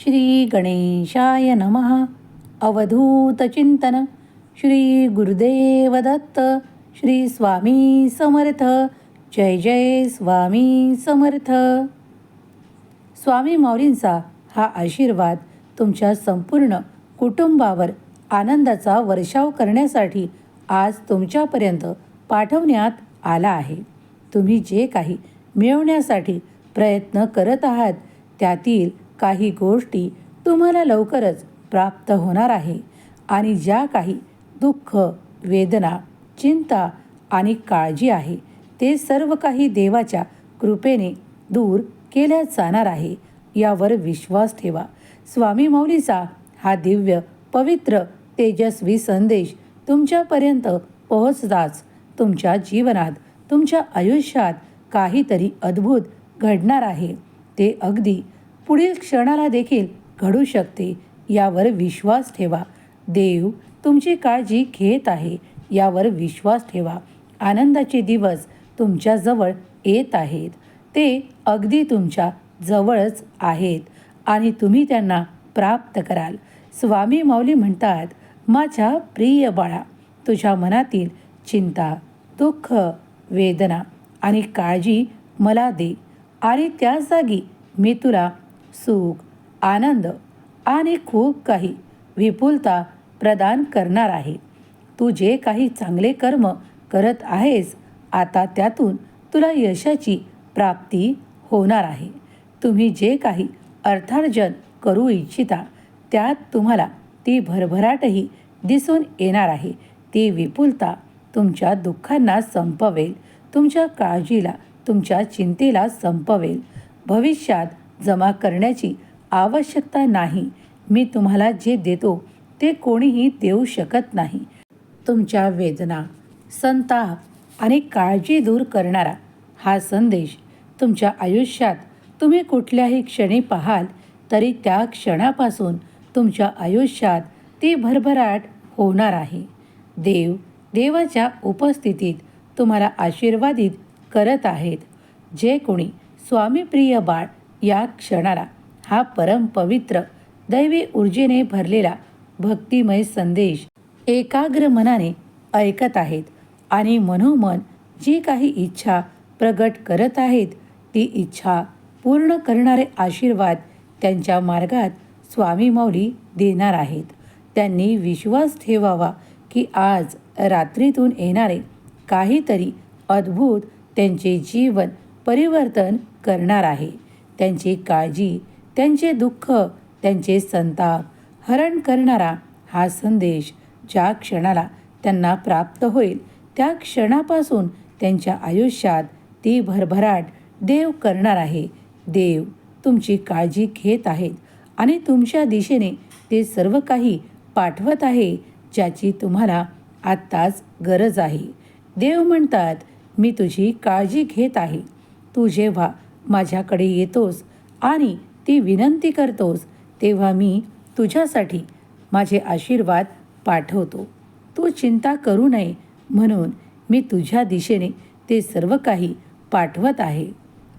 श्री गणेशाय नमः अवधूतचिंतन श्री गुरुदेव दत्त। श्री स्वामी समर्थ। जय जय स्वामी समर्थ। स्वामी माऊलींचा हा आशीर्वाद तुमच्या संपूर्ण कुटुंबावर आनंदाचा वर्षाव करण्यासाठी आज तुमच्यापर्यंत पाठवण्यात आला आहे. तुम्ही जे काही मिळवण्यासाठी प्रयत्न करत आहात त्यातील काही गोष्टी तुम्हाला लवकरच प्राप्त होणार आहे. आणि ज्या काही दुःख वेदना चिंता आणि काळजी आहे ते सर्व काही देवाच्या कृपेने दूर केल्या जाणार आहे. यावर विश्वास ठेवा. स्वामी मौलीचा हा दिव्य पवित्र तेजस्वी संदेश तुमच्यापर्यंत पोहोचताच तुमच्या जीवनात तुमच्या आयुष्यात काहीतरी अद्भुत घडणार आहे. ते अगदी पुढील क्षणाला देखील घडू शकते. यावर विश्वास ठेवा. देव तुमची काळजी घेत आहे. यावर विश्वास ठेवा. आनंदाचे दिवस तुमच्याजवळ येत आहेत. ते अगदी तुमच्या जवळच आहेत आणि तुम्ही त्यांना प्राप्त कराल. स्वामी माऊली म्हणतात माझ्या प्रिय बाळा तुझ्या मनातील चिंता दुःख वेदना आणि काळजी मला दे आणि त्याच जागी मी तुला सुख आनंद आणि खूप काही विपुलता प्रदान करणार आहे. तू जे काही चांगले कर्म करत आहेस आता त्यातून तुला यशाची प्राप्ती होणार आहे. तुम्ही जे काही अर्थार्जन करू इच्छिता त्यात तुम्हाला ती भरभराटही दिसून येणार आहे. ती विपुलता तुमच्या दुःखांना संपवेल तुमच्या काळजीला तुमच्या चिंतेला संपवेल. भविष्यात जमा करण्याची आवश्यकता नाही. मी तुम्हाला जे देतो ते कोणीही देऊ शकत नाही. तुमच्या वेदना संताप आणि काळजी दूर करणारा हा संदेश तुमच्या आयुष्यात तुम्ही कुठल्याही क्षणी पाहाल तरी त्या क्षणापासून तुमच्या आयुष्यात ती भरभराट होणार आहे. देव देवाच्या उपस्थितीत तुम्हाला आशीर्वादित करत आहेत. जे कोणी स्वामीप्रिय बाळ या क्षणाला हा परम पवित्र दैवी ऊर्जेने भरलेला भक्तिमय संदेश एकाग्र मनाने ऐकत आहेत आणि मनोमन जी काही इच्छा प्रगट करत आहेत ती इच्छा पूर्ण करणारे आशीर्वाद त्यांच्या मार्गात स्वामी माऊली देणार आहेत. त्यांनी विश्वास ठेवावा की आज रात्रीतून येणारे काहीतरी अद्भुत त्यांचे जीवन परिवर्तन करणार आहे. त्यांची काळजी त्यांचे दुःख त्यांचे संताप हरण करणारा हा संदेश ज्या क्षणाला त्यांना प्राप्त होईल त्या क्षणापासून त्यांच्या आयुष्यात ती भरभराट देव करणार आहे. देव तुमची काळजी घेत आहेत आणि तुमच्या दिशेने ते सर्व काही पाठवत आहे ज्याची तुम्हाला आत्ताच गरज आहे. देव म्हणतात मी तुझी काळजी घेत आहे. तू जेव्हा माझ्याकडे येतोस आणि ती विनंती करतोस तेव्हा मी तुझ्यासाठी माझे आशीर्वाद पाठवतो. तू चिंता करू नये म्हणून मी तुझ्या दिशेने ते सर्व काही पाठवत आहे.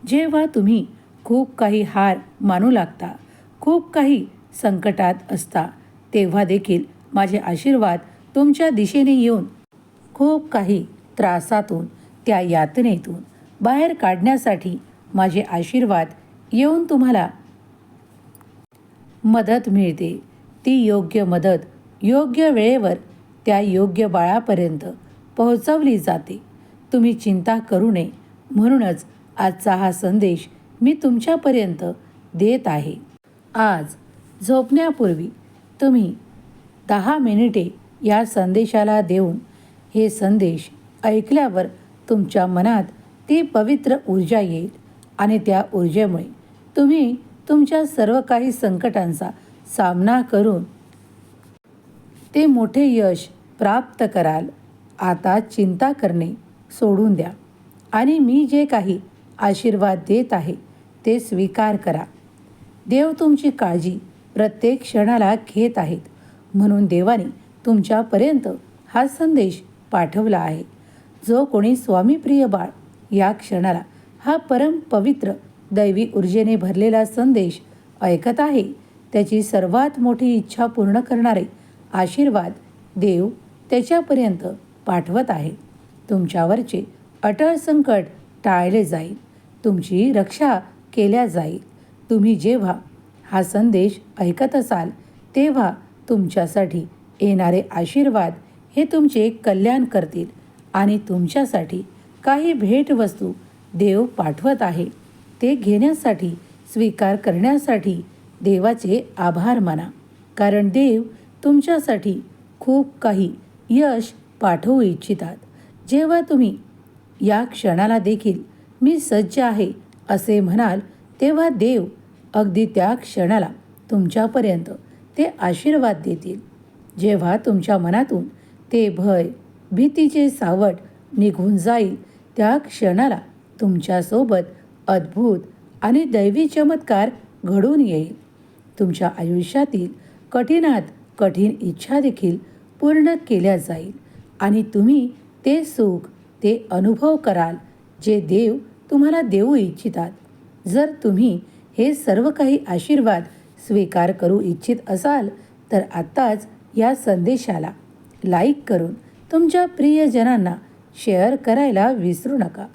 जेव्हा तुम्ही खूप काही हार मानू लागता खूप काही संकटात असता तेव्हा देखील माझे आशीर्वाद तुमच्या दिशेने येऊन खूप काही त्रासातून त्या यातनेतून बाहेर काढण्यासाठी माझे आशीर्वाद येऊन तुम्हाला. मदत मिळते. ती योग्य मदत योग्य वेळेवर त्या योग्य बाळापर्यंत पोहोचवली जाते. तुम्ही चिंता करू नये. म्हणूनच आजचा हा संदेश मी तुमच्यापर्यंत देत आहे. आज झोपण्यापूर्वी तुम्ही दहा मिनिटे या संदेशाला देऊन हे संदेश ऐकल्यावर तुमच्या मनात ती पवित्र ऊर्जा येईल. आणि त्या ऊर्जेमुळे तुम्ही तुमच्या सर्व काही संकटांचा सामना करून ते मोठे यश प्राप्त कराल. आता चिंता करणे सोडून द्या. आणि मी जे काही आशीर्वाद देत आहे ते स्वीकार करा. देव तुमची काळजी प्रत्येक क्षणाला घेत आहेत. म्हणून देवाने तुमच्यापर्यंत हा संदेश पाठवला आहे. जो कोणी स्वामीप्रिय बाळ या क्षणाला हा परम पवित्र दैवी ऊर्जेने भरलेला संदेश ऐकत आहे. त्याची सर्वात मोठी इच्छा पूर्ण करणारे आशीर्वाद देव त्याच्यापर्यंत पाठवत आहे. तुमच्यावरचे अटळ संकट टाळले जाईल. तुमची रक्षा केल्या जाईल. तुम्ही जेव्हा हा संदेश ऐकत असाल तेव्हा तुमच्यासाठी येणारे आशीर्वाद हे तुमचे कल्याण करतील आणि तुमच्यासाठी काही भेटवस्तू देव पाठवत आहे. ते घेण्यासाठी स्वीकार करण्यासाठी देवाचे आभार माना. कारण देव तुमच्यासाठी खूप काही यश पाठवू इच्छितात. जेव्हा तुम्ही या क्षणाला देखील मी सज्ज आहे असे म्हणाल तेव्हा देव अगदी त्या क्षणाला तुमच्यापर्यंत ते आशीर्वाद देतील. जेव्हा तुमच्या मनातून ते भय भीतीचे सावट निघून जाईल त्या क्षणाला तुमच्यासोबत अद्भुत आणि दैवी चमत्कार घडून येईल. तुमच्या आयुष्यातील कठीणात कठीण इच्छा देखील पूर्ण केल्या जाईल आणि तुम्ही ते सुख ते अनुभव कराल जे देव तुम्हाला देऊ इच्छितात. जर तुम्ही हे सर्व काही आशीर्वाद स्वीकार करू इच्छित असाल तर आत्ताच या संदेशाला लाईक करून तुमच्या प्रियजनांना शेअर करायला विसरू नका.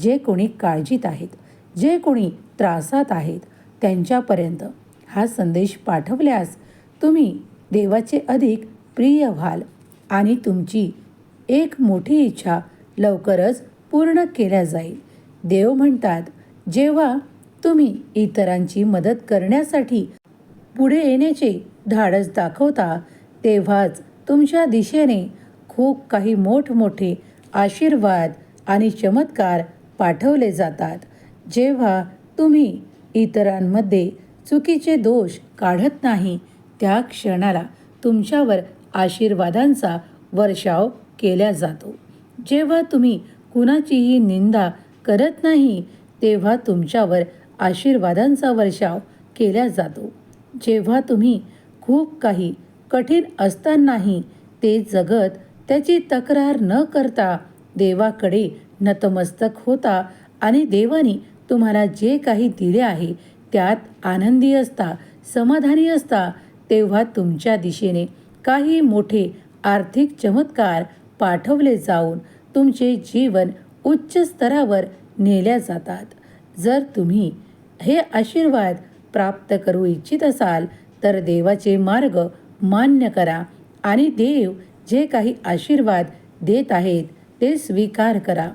जे कोणी काळजीत आहेत जे कोणी त्रासात आहेत त्यांच्यापर्यंत हा संदेश पाठवल्यास तुम्ही देवाचे अधिक प्रिय व्हाल आणि तुमची एक मोठी इच्छा लवकरच पूर्ण केल्या जाईल. देव म्हणतात जेव्हा तुम्ही इतरांची मदत करण्यासाठी पुढे येण्याचे धाडस दाखवता तेव्हाच तुमच्या दिशेने खूप काही मोठमोठे आशीर्वाद आणि चमत्कार पाठवले जातात. जेव्हा तुम्ही इतरांमध्ये चुकीचे दोष काढत नाही त्या क्षणाला तुमच्यावर आशीर्वादांचा वर्षाव केला जातो. जेव्हा तुम्ही कुणाचीही निंदा करत नाही तेव्हा तुमच्यावर आशीर्वादांचा वर्षाव केला जातो. जेव्हा तुम्ही खूप काही कठीण असतानाही ते जगत त्याची तक्रार न करता देवाकडे नतमस्तक होता आणि देवाने तुम्हाला जे काही दिले आहे त्यात आनंदी असता समाधानी असता तेव्हा तुमच्या दिशेने काही मोठे आर्थिक चमत्कार पाठवले जाऊन तुमचे जीवन उच्च स्तरावर नेल्या जातात. जर तुम्ही हे आशीर्वाद प्राप्त करू इच्छित असाल तर देवाचे मार्ग मान्य करा आणि देव जे काही आशीर्वाद देत आहेत ते स्वीकार करा.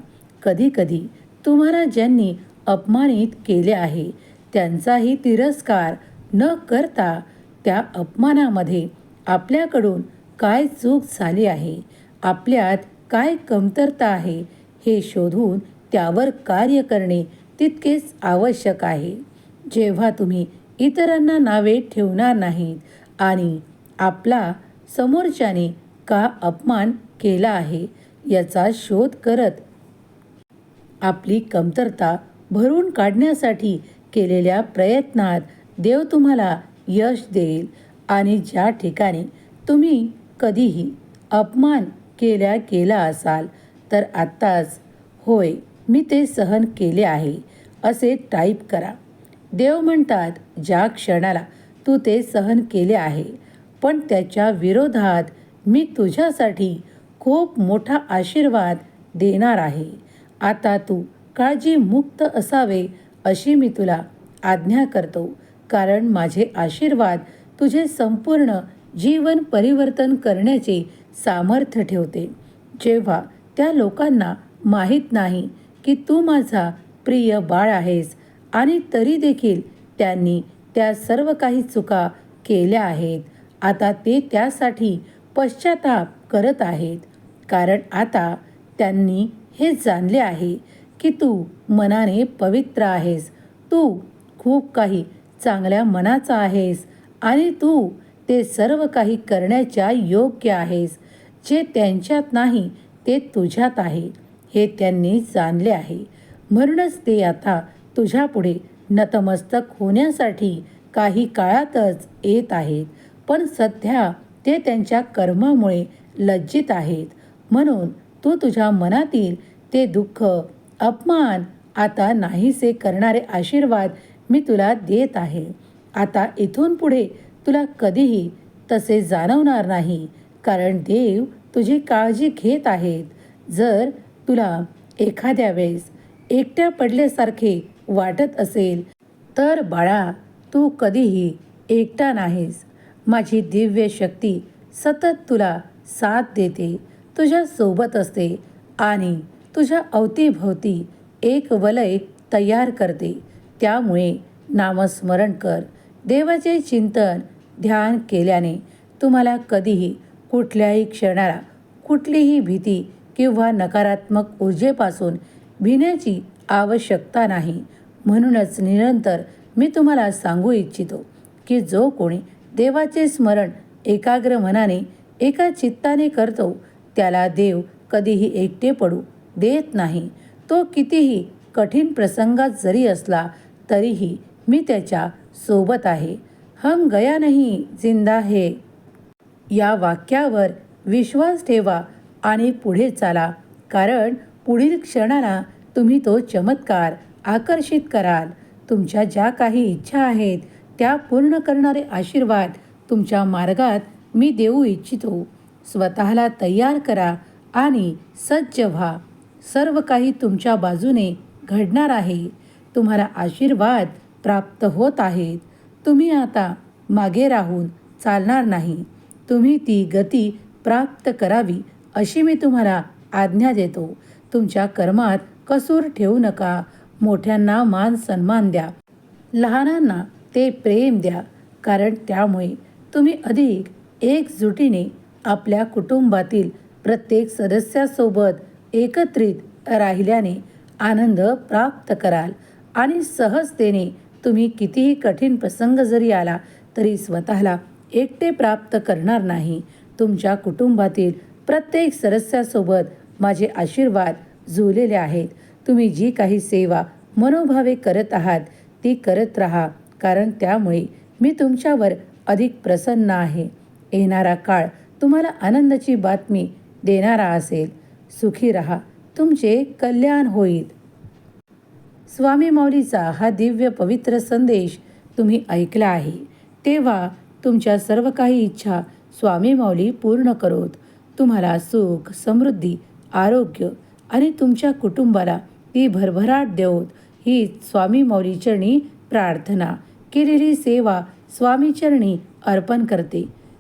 कधीकधी तुम्हाला ज्यांनी अपमानित केले आहे त्यांचाही तिरस्कार न करता त्या अपमानामध्ये आपल्याकडून काय चूक झाली आहे आपल्यात काय कमतरता आहे हे शोधून त्यावर कार्य करणे तितकेच आवश्यक आहे. जेव्हा तुम्ही इतरांना नावे ठेवणार नाहीत आणि आपला समोरच्याने का अपमान केला आहे याचा शोध करत आपली कमतरता भरून काढण्यासाठी केलेल्या प्रयत्नात देव तुम्हाला यश देईल आणि ज्या ठिकाणी तुम्ही कधीही अपमान केल्या केला असाल तर आत्ताच होय मी ते सहन केले आहे असे टाईप करा. देव म्हणतात ज्या क्षणाला तू ते सहन केले आहे पण त्याच्या विरोधात मी तुझ्यासाठी खूप मोठा आशीर्वाद देणार आहे. आता तू काळजीमुक्त असावे अशी मी तुला आज्ञा करतो. कारण माझे आशीर्वाद तुझे संपूर्ण जीवन परिवर्तन करण्याचे सामर्थ्य ठेवते. जेव्हा त्या लोकांना माहीत नाही की तू माझा प्रिय बाळ आहेस आणि तरी देखील त्यांनी त्या सर्व काही चुका केल्या आहेत आता ते त्यासाठी पश्चाताप करत आहेत. कारण आता त्यांनी हे जाणले आहे की तू मनाने पवित्र आहेस. तू खूप काही चांगल्या मनाचा आहेस आणि तू ते सर्व काही करण्याच्या योग्य आहेस. जे त्यांच्यात नाही ते तुझ्यात आहे. हे त्यांनी जाणले आहे. म्हणूनच ते आता तुझ्यापुढे नतमस्तक होण्यासाठी काही काळातच येत आहेत. पण सध्या ते त्यांच्या कर्मामुळे लज्जित आहेत. म्हणून तू तुझ्या मनातील ते दुःख अपमान आता नाहीसे करणारे आशीर्वाद मी तुला देत आहे. आता इथून पुढे तुला कधीही तसे जाणवणार नाही कारण देव तुझी काळजी घेत आहेत. जर तुला एखाद्या वेळेस एकट्या पडल्यासारखे वाटत असेल तर बाळा तू कधीही एकटा नाहीस. माझी दिव्य शक्ती सतत तुला साथ देते. तुझ्या सोबत असते आणि तुझ्या अवतीभोवती एक वलय तयार करते. त्यामुळे नामस्मरण कर. देवाचे चिंतन ध्यान केल्याने तुम्हाला कधीही कुठल्याही क्षणाला कुठलीही भीती किंवा नकारात्मक ऊर्जेपासून भिण्याची आवश्यकता नाही. म्हणूनच निरंतर मी तुम्हाला सांगू इच्छितो की जो कोणी देवाचे स्मरण एकाग्र मनाने एका चित्ताने करतो त्याला देव कधीही एकटे पडू देत नाही. तो कितीही कठीण प्रसंगात जरी असला तरीही मी त्याच्या सोबत आहे. हम गया नाही जिंदा हे. या वाक्यावर विश्वास ठेवा आणि पुढे चाला कारण पुढील क्षणाला तुम्ही तो चमत्कार आकर्षित कराल. तुमच्या ज्या काही इच्छा आहेत त्या पूर्ण करणारे आशीर्वाद तुमच्या मार्गात मी देऊ इच्छितो. स्वतःला तयार करा आणि सज्ज व्हा. सर्व काही तुमच्या बाजूने घडणार आहे. तुम्हाला आशीर्वाद प्राप्त होत आहेत. तुम्ही आता मागे राहून चालणार नाही. तुम्ही ती गती प्राप्त करावी अशी मी तुम्हाला आज्ञा देतो. तुमच्या कर्मात कसूर ठेवू नका. मोठ्यांना मान सन्मान द्या. लहानांना ते प्रेम द्या कारण त्यामुळे तुम्ही अधिक एकजुटीने आपल्या कुटुंबातील प्रत्येक सदस्यासोबत एकत्रित राहिल्याने आनंद प्राप्त कराल. आणि सहजतेने तुम्ही कितीही कठीण प्रसंग जरी आला तरी स्वतःला एकटे प्राप्त करणार नाही. तुमच्या कुटुंबातील प्रत्येक सदस्यासोबत माझे आशीर्वाद जुळलेले आहेत. तुम्ही जी काही सेवा मनोभावे करत आहात ती करत राहा कारण त्यामुळे मी तुमच्यावर अधिक प्रसन्न आहे. येणारा काळ तुम्हाला आनंदाची बातमी देणारा असेल. सुखी रहा. तुमचे कल्याण होईल. स्वामी माऊलीचा हा दिव्य पवित्र संदेश तुम्ही ऐकला आहे. तेव्हा तुमच्या सर्व काही इच्छा स्वामी माऊली पूर्ण करोत. तुम्हाला सुख समृद्धी आरोग्य आणि तुमच्या कुटुंबाला ती भरभराट देवत. ही स्वामी माऊलीचरणी प्रार्थना. केलेली सेवा स्वामीचरणी अर्पण करते.